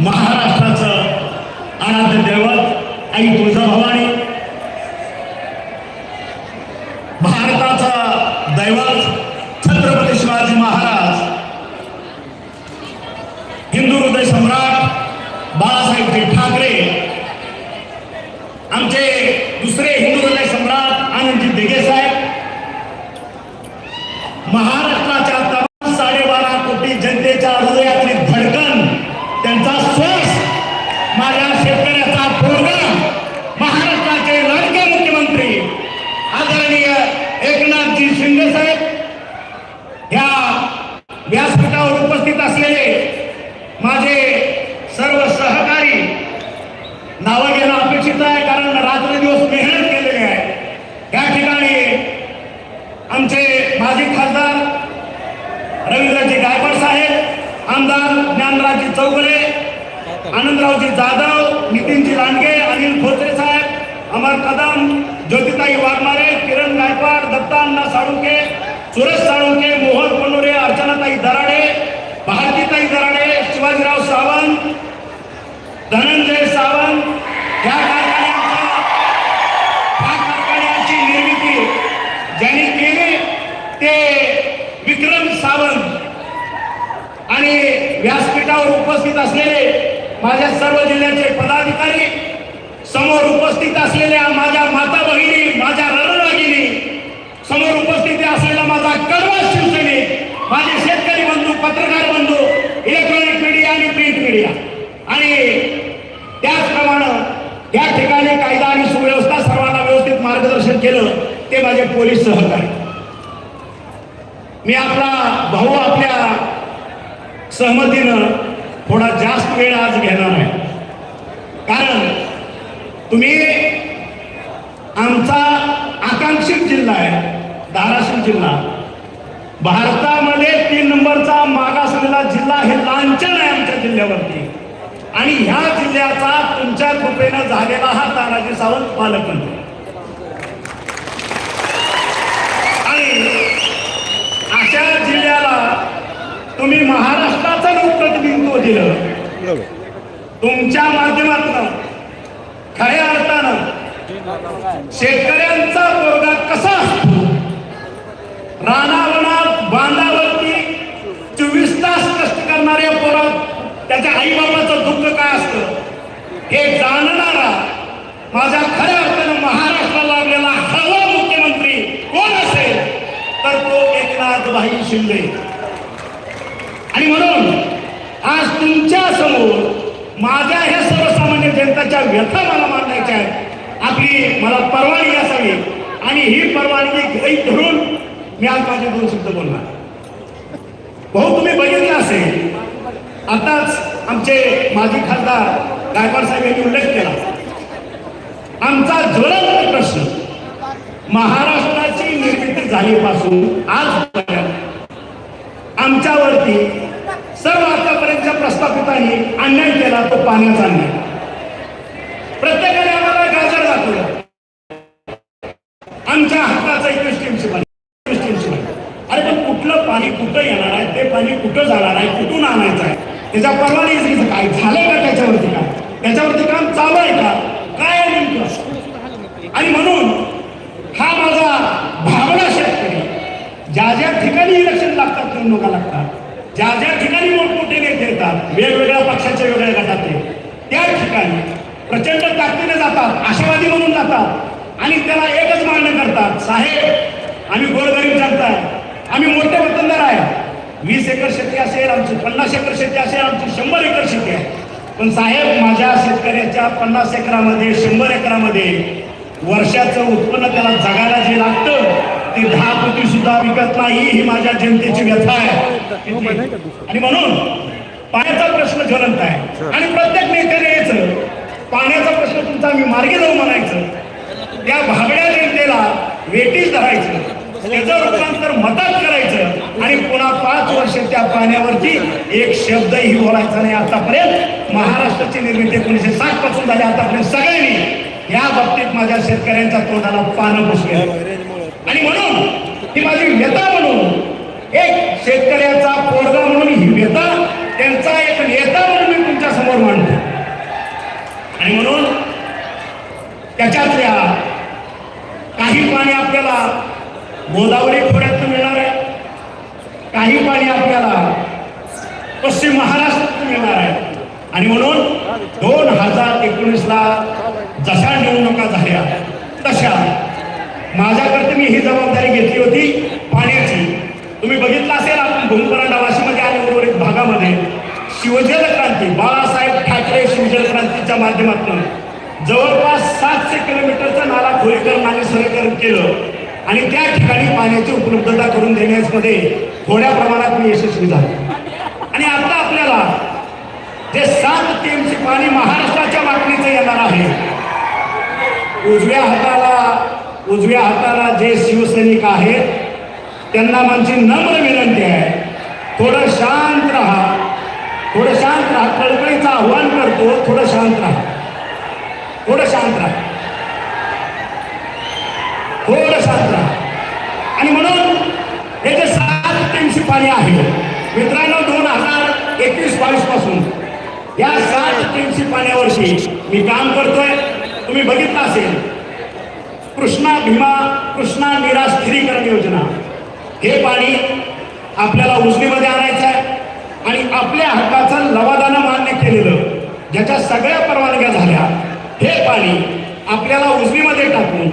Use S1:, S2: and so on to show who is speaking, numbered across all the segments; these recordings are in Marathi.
S1: महाराष्ट्राचं आराध्य दैवत आई तुळजाभवानी भारताचा दैवत छत्रपती शिवाजी महाराज हिंदू हृदय सम्राट बाळासाहेबजी ठाकरे आमचे दुसरे हिंदू हृदय सम्राट आनंदजी दिघे साहेब महाराष्ट्राच्या तमाम साडेबारा कोटी जनतेच्या हृदयातली धडकन त्यांचा श्वास माझ्या शेतकऱ्याचा पोरगा महाराष्ट्राचे लाडके मुख्यमंत्री आदरणीय एकनाथजी शिंदे साहेब या व्यासपीठावर उपस्थित असलेले माझे सर्व सहकारी नावं घेणं अपेक्षित आहे दिवस मेहनत केलेली आहे. या ठिकाणी आमचे माजी खासदार रवींद्रजी गायकवाड साहेब आमदार ज्ञानराजी चौगुले आनंदरावजी जाधव नितीनजी लांडगे अनिल खोचरे साहेब अमर कदम ज्योतिताई वाघमारे किरण गायकवाड दत्तान्ना साळुंके सुरेश साळुंके मोहन पनोरे अर्चनाताई दराडे भारतीताई दराडे शिवाजीराव सावंत धनंजय सावंत या आणि व्यासपीठावर उपस्थित असलेले माझ्या सर्व जिल्ह्याचे पदाधिकारी समोर उपस्थित असलेल्या माझ्या माता भगिनी माझ्या रणरागिनी समोर उपस्थित असलेला माझा कडवा शिवसैनिक माझे शेतकरी बंधू पत्रकार बंधू इलेक्ट्रॉनिक मीडिया आणि प्रिंट मीडिया. आणि त्याचप्रमाणे या ठिकाणी कायदा आणि सुव्यवस्था सर्वांना व्यवस्थित मार्गदर्शन केलं ते माझे पोलीस सहकारी. मी आपला भाऊ आपल्या सहमतीनं थोडा जास्त वेळ आज घेणार आहे. कारण तुम्ही आमचा आकांक्षित जिल्हा आहे धाराशिव जिल्हा. भारतामध्ये तीन नंबरचा मागासलेला जिल्हा हे लांछन आहे आमच्या जिल्ह्यावरती. आणि ह्या जिल्ह्याचा तुमच्या कृपेनं झालेला हा तानाजी सावंत पालकमंत्री. तुम्ही महाराष्ट्राचं प्रतिबिंब दिलं तुमच्या माध्यमातून खऱ्या अर्थानं शेतकऱ्यांचा पोरगा कसा असतो? रानावनात बांधावरती चोवीस तास कष्ट करणाऱ्या पोरात त्याच्या आईबापाचं दुःख काय असतं? हे जाणणारा माझ्या खऱ्या अर्थानं महाराष्ट्राला लाभलेला हवा मुख्यमंत्री कोण असेल? तर तो एकनाथ भाई शिंदे. म्हणून आज तुमच्यासमोर माझ्या ह्या सर्वसामान्य जनताच्या व्यथा मला मांडायच्या आहेत. आपली मला परवानगी असावी. आणि ही परवानगी गृहीत धरून मी आज माझे दोन शब्द बोलणार. भाऊ तुम्ही बघितलं असेल आताच आमचे माजी खासदार गायकवाड साहेब यांनी उल्लेख केला. आमचा ज्वलंत प्रश्न महाराष्ट्राची निर्मिती झालीपासून आज आमच्यावरती सर्व आतापर्यंतच्या प्रस्थापितांनी अन्याय केला तो पाण्याचा अन्याय. प्रत्येकाने आम्हाला गाजर दाखवलं. आमच्या हाताचा एकवीस टीमची पाणी एकवीस टीमची पाणी अरे पण कुठलं पाणी कुठं येणार आहे? ते पाणी कुठं जाणार आहे? कुठून आणायचं आहे? त्याच्या परवानगीचं काय? झालंय का त्याच्यावरती काम? त्याच्यावरती काम चालू आहे का? काय आहे नेमकं? आणि म्हणून हा माझा भावना शेतकरी ज्या ज्या ठिकाणी इलेक्शन लागतात निवडणुका लागतात. ज्या ज्या ठिकाणी मोठमोठे नेते येतात वेगवेगळ्या पक्षाच्या वेगळ्या गटातले त्या ठिकाणी प्रचंड ताकदीने जातात आशावादी म्हणून जातात आणि त्याला एकच मागणं करतात साहेब आम्ही गोरगरीब जनता आहे आम्ही मोठे वतनदार आहे. वीस एकर शेती असेल आमची पन्नास एकर शेती असेल आमची शंभर एकर शेती आहे. पण साहेब माझ्या शेतकऱ्याच्या पन्नास एकरामध्ये शंभर एकरामध्ये वर्षाचं उत्पन्न त्याला जगायला जे लागतं ते दहा कोटी सुद्धा विकत नाही ही माझ्या जनतेची व्यथा आहे. आणि म्हणून पाण्याचा प्रश्न ज्वलंत आहे. आणि प्रत्येक नेत्याने यायचं पाण्याचा प्रश्न तुमचा आम्ही मार्गी जाऊ म्हणायचं त्या भाबड्या जनतेला वेटीस धरायचं त्याचं रूपांतर मतात करायचं आणि पुन्हा पाच वर्ष त्या पाण्यावरती एक शब्दही बोलायचा नाही आतापर्यंत. महाराष्ट्राची निर्मिती एकोणीशे साठपासून झाली. आतापर्यंत सगळ्यांनी या बाबतीत माझ्या शेतकऱ्यांच्या तोंडाला पानं पुसले आणि म्हणून ही माझी व्यथा म्हणून एक शेतकऱ्याचा पोरगा म्हणून ही नेता त्यांचा एक नेता म्हणून मी तुमच्यासमोर मांडतो. आणि म्हणून त्याच्यातल्या काही पाणी आपल्याला गोदावरी खोऱ्यात मिळणार आहे. काही पाणी आपल्याला पश्चिम महाराष्ट्रातून मिळणार आहे. आणि म्हणून दोन हजार एकोणीसला जशा निवडणुका झाल्या तशा शिवजल क्रांती बाळासाहेब ठाकरे शिवजल क्रांतीच्या माध्यमातून जवळपास सातशे किलोमीटरचा नाला खोलीकर नाले सरळीकरण केलं आणि त्या ठिकाणी पाण्याची उपलब्धता करून देण्यामध्ये थोड्या प्रमाणात मी यशस्वी झालो. आणि आता आपल्याला जे सात टीमचे पाणी महाराष्ट्राच्या मागणीचं येणार आहे उजव्या हाताला उजव्या हाताला जे शिवसैनिक आहेत त्यांना माझी नम्र विनंती आहे थोडं शांत राहा. थोडं शांत राहा. कळकळीचं आव्हान करतो. थोडं शांत राहा. थोडं शांत राहा. थोडं शांत राहा. आणि म्हणून हे जे सात टीमची पाणी आहे मित्रांनो दोन हजार एकवीस बावीसपासून या सात टीमची पाण्यावर्षी मी काम करतोय. तुम्ही बघितलं असेल कृष्णा भीमा कृष्णा निरा स्थिरीकरण योजना. हे पाणी आपल्याला उजनीमध्ये आणायचं आहे आणि आपल्या लवादानं मान्य केलेलं ज्याच्या सगळ्या परवानग्या झाल्या हे पाणी आपल्याला उजनीमध्ये टाकून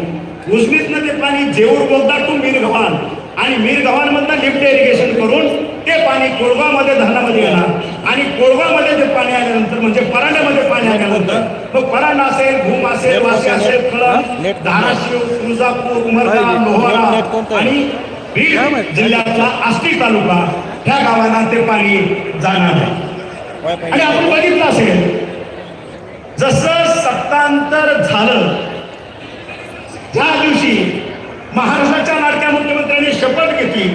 S1: उजनीतनं ते पाणी जेऊर बोलता टू मीरगव्हाण आणि मीरगव्हाणमधनं लिफ्ट इरिगेशन करून ते पाणी कोळगामध्ये धरणामध्ये येणार आणि कोळगामध्ये ते पाणी आल्यानंतर म्हणजे परांड्यामध्ये पाणी आल्यानंतर मग परांडा असेल भूम असेल वाशी असेल कळम धाराशिव तुळजापूर उमरगा लोहारा आणि बीड जिल्ह्यातला आष्टी तालुका ह्या गावांना ते पाणी जाणार आहे. आणि आपण बघितलं असेल जसं सत्तांतर झालं त्या दिवशी महाराष्ट्राच्या लाडक्या मुख्यमंत्र्यांनी शपथ घेतली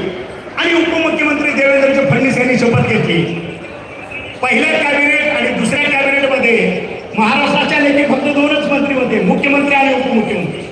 S1: आणि उपमुख्यमंत्री देवेंद्र फडणवीस यांनी शपथ घेतली पहिल्या कॅबिनेट आणि दुसऱ्या कॅबिनेटमध्ये महाराष्ट्राच्या नेते फक्त दोनच मंत्री होते मुख्यमंत्री आणि उपमुख्यमंत्री.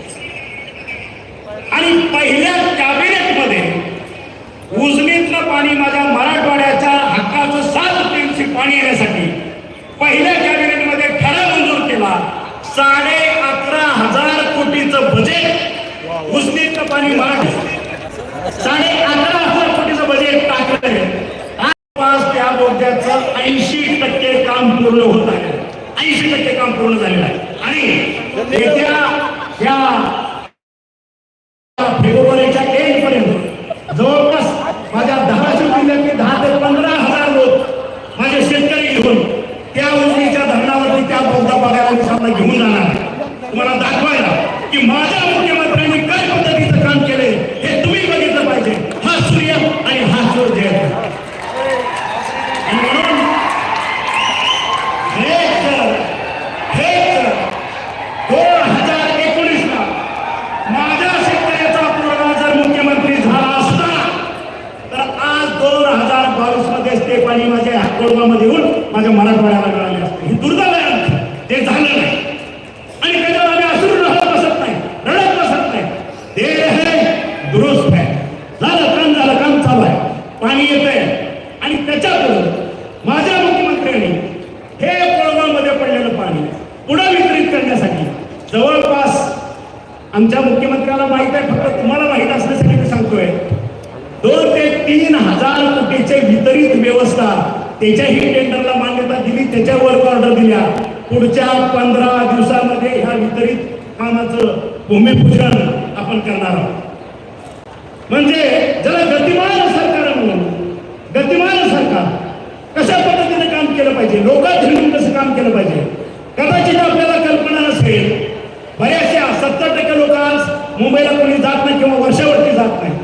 S1: बऱ्याचशा सत्तर टक्के लोक आज मुंबईला कोणी जात नाही किंवा वर्षावरती जात नाही.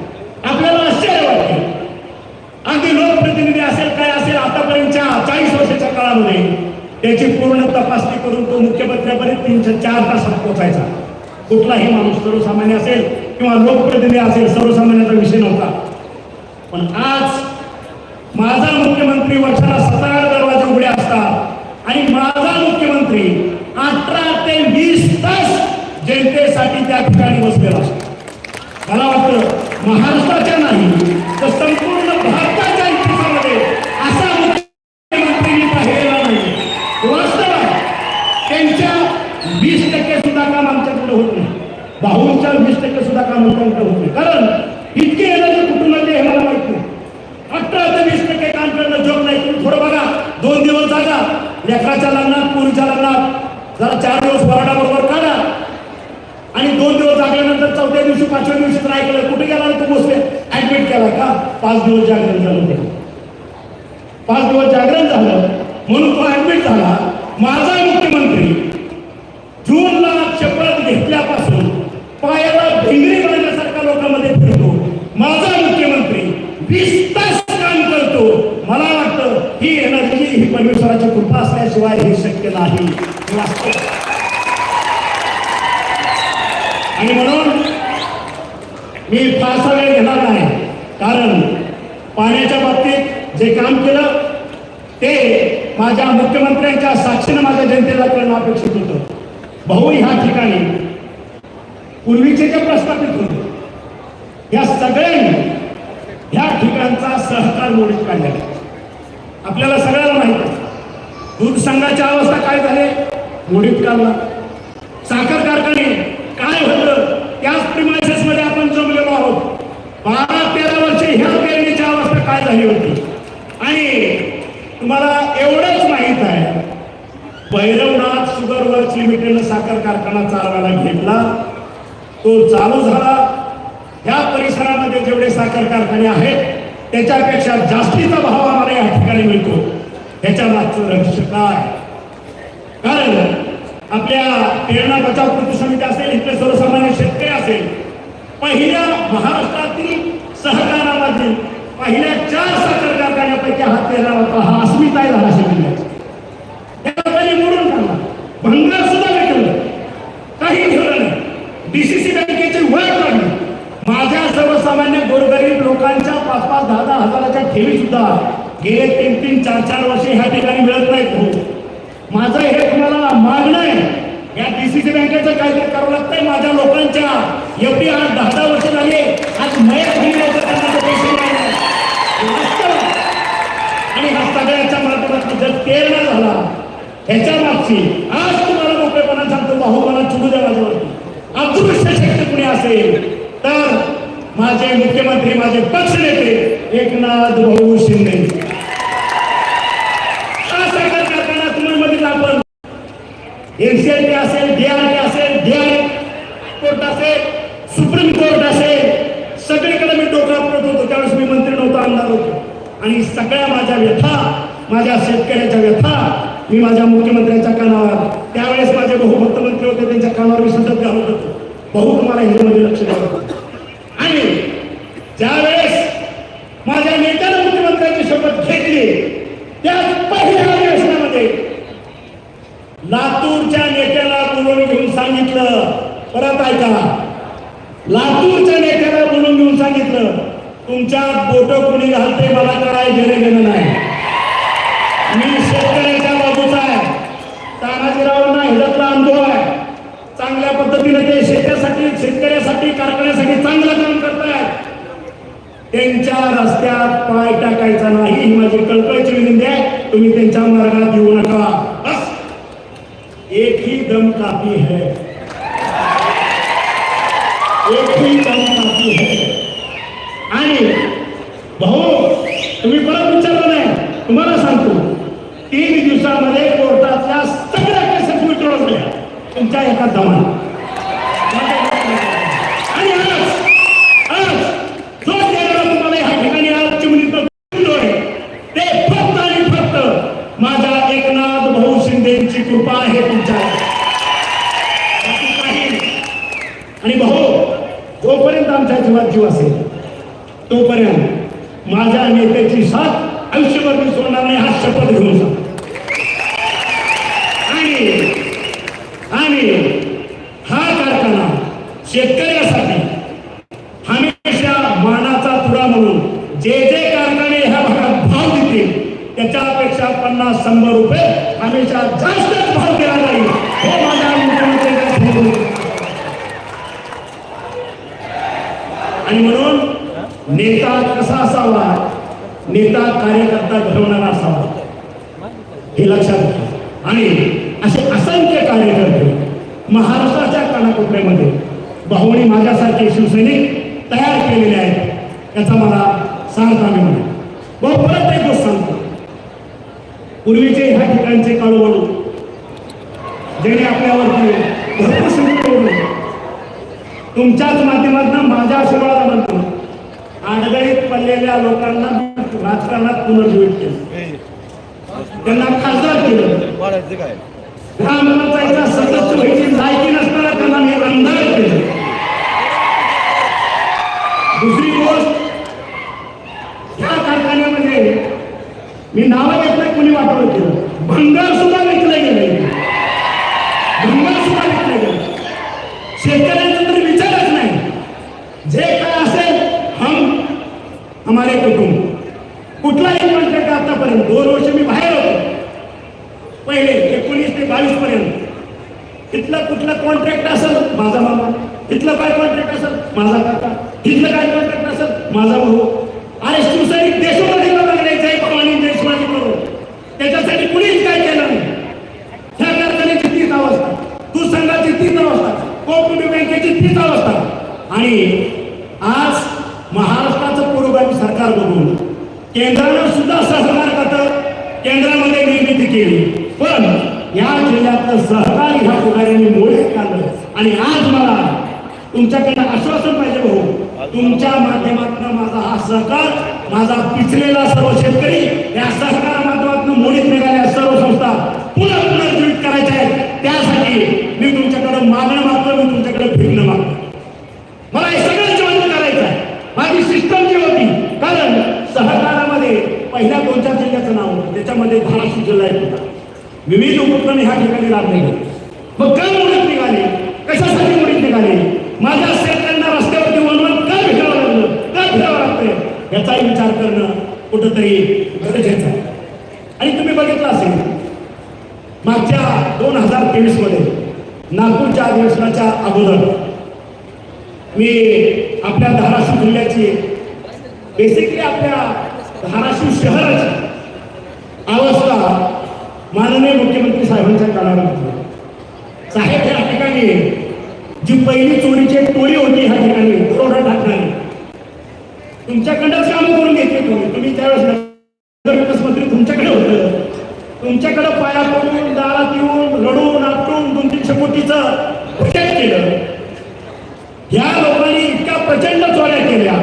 S1: आपल्याला आश्चर्य वाटते. अगदी लोकप्रतिनिधी असेल काय असेल आतापर्यंतच्या चाळीस वर्षाच्या काळामध्ये त्याची पूर्ण तपासणी करून तो मुख्यमंत्र्यापर्यंत तीनशे चार तासात पोहोचायचा. कुठलाही माणूस सर्वसामान्य असेल किंवा लोकप्रतिनिधी असेल सर्वसामान्याचा विषय नव्हता. पण आज माझा मुख्यमंत्री वर्षाला सतरा दरवाजे उघडे असतात आणि माझा मुख्यमंत्री अठरा ते वीस तास जनतेसाठी त्या ठिकाणी बसलेला असतो. मला वाटतं महाराष्ट्राच्या नाही तर संपूर्ण भारताच्या इतिहासामध्ये असा मुख्यमंत्री मी पाहिलेला नाही. वास्तव आहे त्यांच्या वीस टक्के सुद्धा काम आमच्याकडे भाऊंच्या वीस टक्के सुद्धा काम होत होते कारण इतके एनर्जी कुठून आले हे मला माहीत नाही. अठरा ते वीस टक्के काम करणं जोक नाही. तुम्ही थोडं बघा दोन दिवस जागा. लेकराच्या लग्नात पोरीच्या लग्नात. जरा चार दिवस वराडा बरोबर काढा आणि दोन दिवस जागल्यानंतर चौथ्या दिवशी पाचव्या दिवशी तर ऐकलं कुठे गेला रे तू बसले करा का पाच दिवस जागरण झालं होतं. पाच दिवस जागरण झालं. म्हणून तो ऍडमिट झाला माझा मुख्यमंत्री. जूनला शपथ घेतल्यापासून पायाला भिंगरी बांधण्यासारखा लोकांमध्ये फिरतो. माझा मुख्यमंत्री. वीस तास काम करतो. मला वाटतं ही एनर्जी ही परमेश्वराची कृपा असल्याशिवाय हे शक्य नाही. आणि म्हणून मी फारसा वेळ घेणार नाही. कारण पाण्याच्या बाबतीत जे काम केलं ते माझ्या मुख्यमंत्र्यांच्या साक्षीनं माझ्या जनतेला करणं अपेक्षित होतं. भाऊ ह्या ठिकाणी पूर्वीचे जे प्रस्थापित होते या सगळ्यांनी ह्या ठिकाणचा सहकार मोडीत काढलेला आहे. आपल्याला सगळ्याला माहीत आहे दूध संघाच्या अवस्था काय झाले? मोडीत काढला. साखर कारखाने काय होतं? त्याच प्रिमायसेस मध्ये आपण जमलेलो आहोत. बारा तेरा वर्षे ह्या पेरणीची अवस्था काय झाली होती. आणि तुम्हाला एवढंच माहीत आहे भैरवनाथ शुगर वर्क्स लिमिटेडनं साखर कारखाना चालवायला घेतला. तो चालू झाला. ह्या परिसरामध्ये जेवढे साखर कारखाने आहेत त्याच्यापेक्षा जास्तीचा भाव आम्हाला या ठिकाणी मिळतो. ह्याच्या मागचं रहस्य काय? कारण आपल्या प्रेरणा बचाव कृती समिती असेल इथले सर्वसामान्य शेतकरी असेल पहिल्या महाराष्ट्रातील सहकारामधील पहिल्या चार साखर कारखान्यापैकी हा तेरा होता हा अस्मिताय झाला शेतकऱ्याचा त्याला त्यांनी मोडून काढला? भंगार सुद्धा भेटलं काही ठेवलं नाही. डीसीसी बँकेची वळ काढली. माझ्या सर्वसामान्य गोरगरीब लोकांच्या पाच पाच दहा दहा हजाराच्या ठेवी सुद्धा गेले तीन तीन चार चार वर्षे ह्या ठिकाणी मिळत नाहीत हो. माझं हे तुम्हाला मागणं आहे? या डीसीसी बँकेचं काय करावं लागतंय? माझ्या लोकांच्या एवढी आज दहा दहा वर्ष झाली आज मयत होईल सगळ्याच्या माध्यमातून जर प्रेरणा झाला. ह्याच्या मागची आज तुम्हाला मोकळेपणा सांगतो भाऊ मला चुकू द्या माझ्यावरती. अदृश्य शक्ती कुणी असेल तर माझे मुख्यमंत्री माझे पक्ष नेते एकनाथ भाऊ शिंदे. हा साखर तुम्ही बघितला आपण एनसीआरटी असेल डीआरटी असेल डीआर कोर्ट असेल सुप्रीम कोर्ट असेल सगळीकडे मी डोकं आपलत होतो. त्यावेळेस मी मंत्री नव्हतो आमदार होतो. आणि सगळ्या माझ्या व्यथा माझ्या शेतकऱ्याच्या व्यथा मी माझ्या मुख्यमंत्र्यांच्या कानावर त्यावेळेस माझे भाऊ मंत्री होते त्यांच्या कानावर मी सतत घालत होतो. भाऊ तुम्हाला ह्याच्यामध्ये लक्ष द्यावं आणि ज्यावेळेस माझ्या नेत्यानं मुख्यमंत्र्यांची शपथ घेतली त्या पहिल्या अधिवेशनामध्ये लातूरच्या नेत्याला बोलून घेऊन सांगितलं. परत ऐका. लातूरच्या नेत्याला बोलून घेऊन सांगितलं. तुमच्या बोट कुणी घालते मला काय घेणे घेणं नाही. मी शेतकऱ्याच्या बाजूचा आहे. तानाजीरावांना हिडतला अनुभव आहे. चांगल्या पद्धतीने ते शेतासाठी शेतकऱ्यासाठी कारखान्यासाठी चांगलं काम करतायत. त्यांच्या रस्त्यात पाय टाकायचा नाही ही माझी कळकळीची विनंती आहे. तुम्ही त्यांच्या मार्गात येऊ नका. बस. एक ही दम काफी है. एक ही दम काफी है आणि भाऊ तुम्ही परत विचारलं नाही तुम्हाला सांगतो तीन दिवसामध्ये कोर्टातल्या सगळ्या केसेस विड्रॉ तुमच्या एका दमाने आणि आज आज जो तुम्हाला ह्या ठिकाणी आज ते फक्त आणि फक्त माझ्या एकनाथ भाऊ शिंदेची कृपा आहे तुमच्या आणि भाऊ जोपर्यंत आमच्या जीवात जीव असेल तोपर्यंत माझ्या नेत्याची साथ आयुष्यभर मी सोडणार नाही हा शपथ घेऊन जा. आणि आणि हा कारखाना शेतकऱ्यासाठी हमेशा मानाचा तुडा म्हणून जे जे कारखाने ह्या भागात भाव देतील त्याच्यापेक्षा पन्नास शंभर रुपये हमेशा जास्तच भाव दिला जाईल हे माझ्या मुख्यमंत्र्यांच्या समोर आहे. आणि म्हणून नेता कसा असावा नेता कार्यकर्ता घडवणारा असावा. हे लक्षात घ्या. आणि असे असंख्य कार्यकर्ते महाराष्ट्राच्या कानाकोपऱ्यामध्ये भाऊनी माझ्यासारखे शिवसैनिक तयार केलेले आहेत याचा मला सांगता मी म्हणा. व परत एक गोष्ट सांगतो. पूर्वीचे ह्या ठिकाणचे काळूवाडू ज्याने आपल्यावरती भरपूर शुभ तुमच्याच माध्यमातून माझ्या आशीर्वादा म्हणतो आडगळीत पडलेल्या लोकांना राजकारणात पुनर्जीवित केलं. त्यांना खासदार केलं.
S2: वाढायचं
S1: ग्रामपंचायतचा सदस्य व्हायची लायकी नसताना त्यांना मी आमदार केलं. दुसरी गोष्ट या कारखान्यामध्ये मी नावं घेत नाही कुणी वाटवलं केलं. भंगार सुद्धा विकलं गेलं भंगार सुद्धा विकलं गेलं शेतकऱ्यांचा तर विचारच नाही जे काय असेल हम हमारे कुटुंब कुठलाही कॉन्ट्रॅक्ट आतापर्यंत दोन वर्ष मी बाहेर होतो पहिले एकोणीस ते बावीस पर्यंत तिथलं कुठलं कॉन्ट्रॅक्ट असेल माझा मामा तिथलं काय कॉन्ट्रॅक्ट असेल माझा काका तिथलं काय कॉन्ट्रॅक्ट असेल माझा भाऊ अरे शिवसैनिक देशोमध्ये लागले जय भवानी देशवाणी करून त्याच्यासाठी कुणीच काय केलं नाही ह्या कारखान्याची तीच अवस्था दूध संघाची तीच अवस्था कोऑपरेटिव्ह बँकेची तीच अवस्था आणि आज महाराष्ट्राचं पुरोगामी सरकार बघून केंद्रानं सुद्धा सहकार खातं केंद्रामध्ये निर्मिती केली. पण या जिल्ह्यातलं सहकारी ह्या पुढाऱ्यांनी मोडीत काढलं. आणि आज मला तुमच्याकडे आश्वासन पाहिजे भाऊ. तुमच्या माध्यमातून माझा हा सहकार माझा पिचलेला सर्व शेतकरी या सहकार माध्यमातून मोडीत निघाल्या सर्व संस्था पुन्हा पुनर्जीवित करायच्या आहेत. त्यासाठी मी तुमच्याकडे मागणं मागतो मी तुमच्याकडे फिरणं मागतो मला हे सगळं जिवंत करायचं आहे माझी सिस्टम जी होती कारण सहकारामध्ये पहिल्या दोन चार जिल्ह्याचं त्याच्यामध्ये एक होता. विविध उपक्रम ह्या ठिकाणी राबले मग का मुडीत निघाले? कशासाठी मुडीत निघाले? माझ्या शेतकऱ्यांना रस्त्यावरती वनवन का भेटावं लागलं? का फिरावं लागतंय? याचाही विचार करणं कुठंतरी गरजेचं आहे. आणि तुम्ही बघितलं असेल मागच्या दोन हजार तेवीसमध्ये नागपूरच्या अधिवेशनाच्या अगोदर मी आपल्या धाराशिव जिल्ह्याची बेसिकली आपल्या धाराशिव शहराची अवस्था माननीय मुख्यमंत्री साहेबांच्या काळामध्ये. साहेब या ठिकाणी जी पहिली चोरीची एक टोळी होती ह्या ठिकाणी पुरवठा टाकणारी. तुमच्याकडंच काम करून घेतली तुम्ही. तुम्ही त्यावेळेस नगरविकास मंत्री तुमच्याकडे होतं. तुमच्याकडे पाया पडून दारात येऊन रडून आपटून दोन तीनशे कोटीचं बजेट केलं. या लोकांनी इतक्या प्रचंड चोऱ्या केल्या.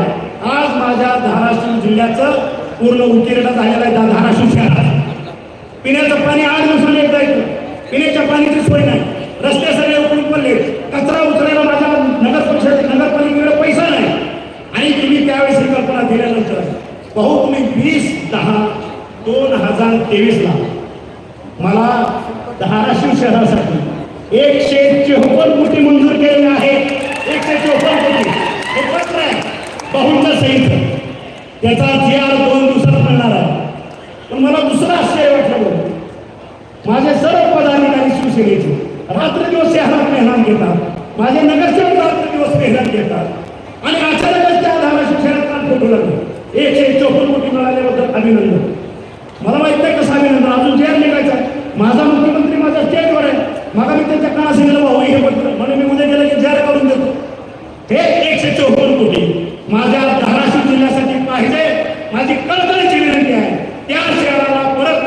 S1: आज माझ्या धाराशिव जिल्ह्याचं पूर्ण उकिरडा झालेला आहे त्या धाराशिव शहरात पिण्याचं पाणी आठ उचलून एकदा येतं. पिण्याच्या पाण्याची सोय नाही. रस्ते सगळे उकळून पडले. कचरा उचलायला माझ्या नगर परिषद नगरपालिकेकडे पैसा नाही. आणि तुम्ही त्यावेळेस ही कल्पना दिल्यानंतर पाहू तुम्ही वीस दहा दोन हजार तेवीसला मला धाराशिव शहरासाठी एकशे चोपन्न कोटी मंजूर केलेले आहे. एकशे चोपन्न कोटी. हे पत्र आहे. बहुंद सहित त्याचा जी आर दोन दिवसात मिळणार आहे. पण मला दुसरं आश्चर्य वाटलं माझे सर्व पदाधिकारी शिवसेनेचे. रात्र दिवस शहरात मेहनत घेतात. माझे नगरसेवक रात्र दिवस मेहनत घेतात. आणि अचानकच त्या धाराशिव शहरात काल फोटो लागले. एकशे चौपन्न कोटी मिळाल्याबद्दल अभिनंदन. मला माहीत नाही कसं अभिनंदन. अजून जेल निघायचं माझा मुख्यमंत्री माझ्या स्टेजवर आहे. मला मी त्यांच्या काळा सांगितलं भाऊ हे पत्र म्हणून मी उद्या गेलं की जाहीर करून देतो. हे एकशे चौपन्न कोटी. माझ्या धाराशिव जिल्ह्यासाठी पाहिजे. माझी कळकळीची विनंती आहे. त्या शहराला परत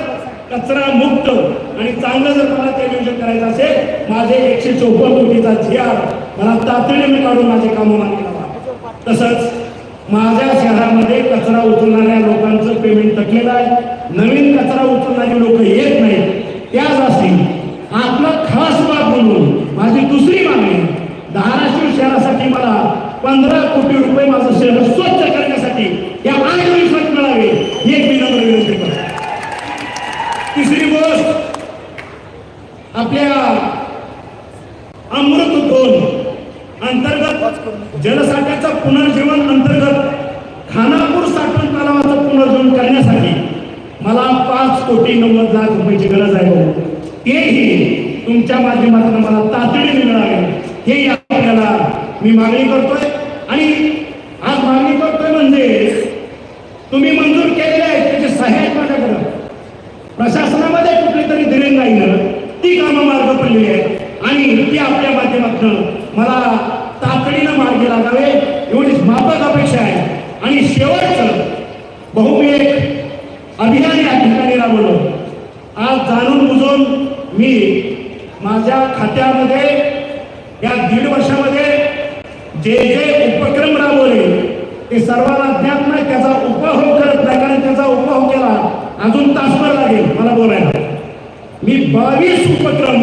S1: कचरा मुक्त आणि चांगलं जर मला ते नियोजन करायचं असेल माझे एकशे चौपन्न कोटीचा जी मला तातडीने काढून माझे कामं मान्य लावा. तसंच माझ्या शहरामध्ये कचरा उचलणाऱ्या लोकांचं पेमेंट थकलेलं आहे. नवीन कचरा उचलणारी लोक येत नाहीत. त्याच असतील आपला खास बाब म्हणून माझी दुसरी मागणी आहे. धाराशिव शहरासाठी मला पंधरा कोटी रुपये माझं शहर स्वच्छ करण्यासाठी या आयुष्यात मिळावे हे एक मी नम्र विनंती करतो तिसरी गोष्ट आपल्या अमृत दोन अंतर्गत जलसाठ्याचं पुनर्जीवन अंतर्गत खानापूर साठवण तलावाचं पुनर्जीवन करण्यासाठी मला पाच कोटी नव्वद लाख रुपयाची गरज आहे तेही तुमच्या माध्यमातून मला तातडीने मिळावे. हे आपल्याला मी मागणी करतोय आणि आज मागणी करतोय म्हणजे तुम्ही मंजूर केलेले आहेत त्याचे सह्या आहेत माझ्याकडं प्रशासनामध्ये कुठली तरी दिरंगाईनं ती कामं मार्ग पडलेली आहेत आणि ती आपल्या माध्यमातून मला तातडीनं मार्गी लागावे एवढीच माफक अपेक्षा आहे. आणि शेवटचं बहुमी एक अभियान या ठिकाणी राबवलं. आज जाणून बुजून मी माझ्या खात्यामध्ये या दीड वर्षामध्ये जे जे उपक्रम राबवले ते सर्वांना ज्ञात नाही त्याचा उपभोग करत नाही कारण त्याचा उपभोग केला अजून तासभर लागेल मला बोलायला. मी बावीस उपक्रम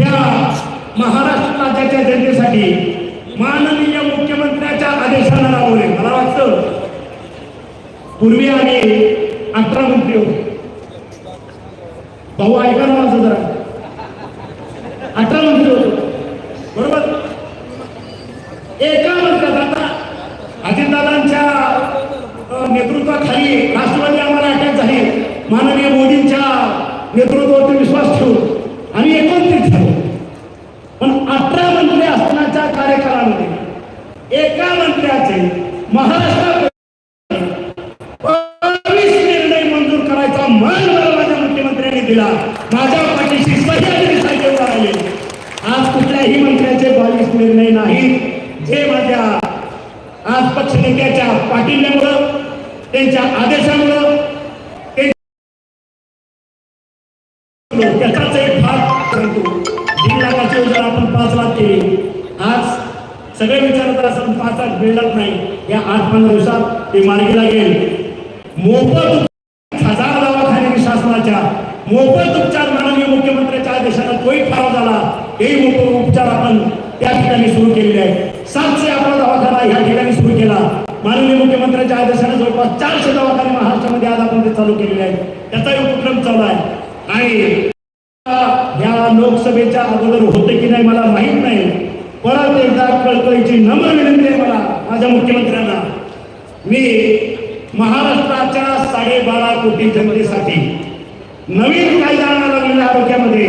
S1: या महाराष्ट्र राज्याच्या जनतेसाठी माननीय मुख्यमंत्र्याच्या आदेशानं राबवले मला वाटतं पूर्वी आम्ही अठरा मंत्री होतो. भाऊ ऐका ना माझं जरा. अठरा मंत्री होतो. बरोबर? एका मंत्र्यात आता अजितदादांच्या नेतृत्वाखाली राष्ट्रवादी आम्हाला अटॅक झाली. माननीय मोदींच्या नेतृत्वावरती विश्वास ठेवून आम्ही एकत्रित झालो पण अठरा मंत्री असतानाच्या कार्यकाळामध्ये एका महाराष्ट्र बावीस निर्णय मंजूर करायचा मान मला माझ्या मुख्यमंत्र्यांनी दिला माझ्या पाठीशी सह्याद्री साहेब उभा राहिले आज कुठल्याही मंत्र्याचे बावीस निर्णय नाहीत जे माझ्या आज पक्ष नेत्याच्या पाठिंब्यामुळं त्यांच्या आदेशामुळं ते- त्याचाच एक भाग लाखाची योजना आपण पाच लाख केली आज सगळे विचारत असं पाच आठ मिळत नाही. या आठ पंधरा दिवसात ते मार्गी लागेल. मोफत हजार दवाखाने शासनाच्या. मोफत उपचार माननीय मुख्यमंत्र्यांच्या आदेशाला तोही ठराव झाला. हे मोफत उपचार आपण त्या ठिकाणी सुरू केलेले आहे सातशे आपला दवाखाना ह्या ठिकाणी सुरू केला. माननीय मुख्यमंत्र्यांच्या आदेशाने जवळपास चारशे दवाखाने महाराष्ट्रामध्ये आज आपण ते चालू केलेले आहेत. त्याचाही उपक्रम चालू आहे. आणि ह्या लोकसभेच्या अगोदर होते की नाही मला माहीत परत एकदा कळकळीची नम्र विनंती आहे मला माझ्या मुख्यमंत्र्यांना. मी महाराष्ट्राच्या साडेबारा कोटी जनतेसाठी नवीन कायदा आणायला लागलेल्या आरोग्यामध्ये.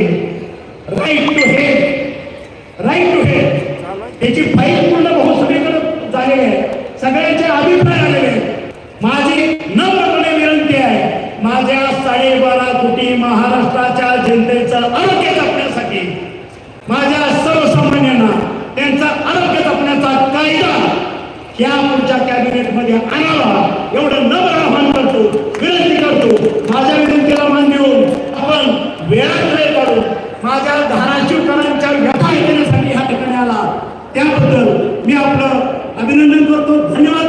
S1: Right to health right to health त्याची फाईल पूर्ण बहुसभेकडे झालेली आहे. सगळ्यांचे अभिप्राय आलेले आहेत. माझी नम्रपणे विनंती आहे माझ्या साडेबारा कोटी महाराष्ट्राच्या जनतेचं आरोग्य जपण्यासाठी माझ्या या पुढच्या कॅबिनेटमध्ये आणावा. एवढं नम्र आव्हान करतो विनंती करतो. माझ्या विनंतीला मान देऊन आपण वेळात वेळ काढून माझ्या धाराशिवकरांच्या व्यथा येण्यासाठी ह्या ठिकाणी आला. त्याबद्दल मी आपलं अभिनंदन करतो. धन्यवाद.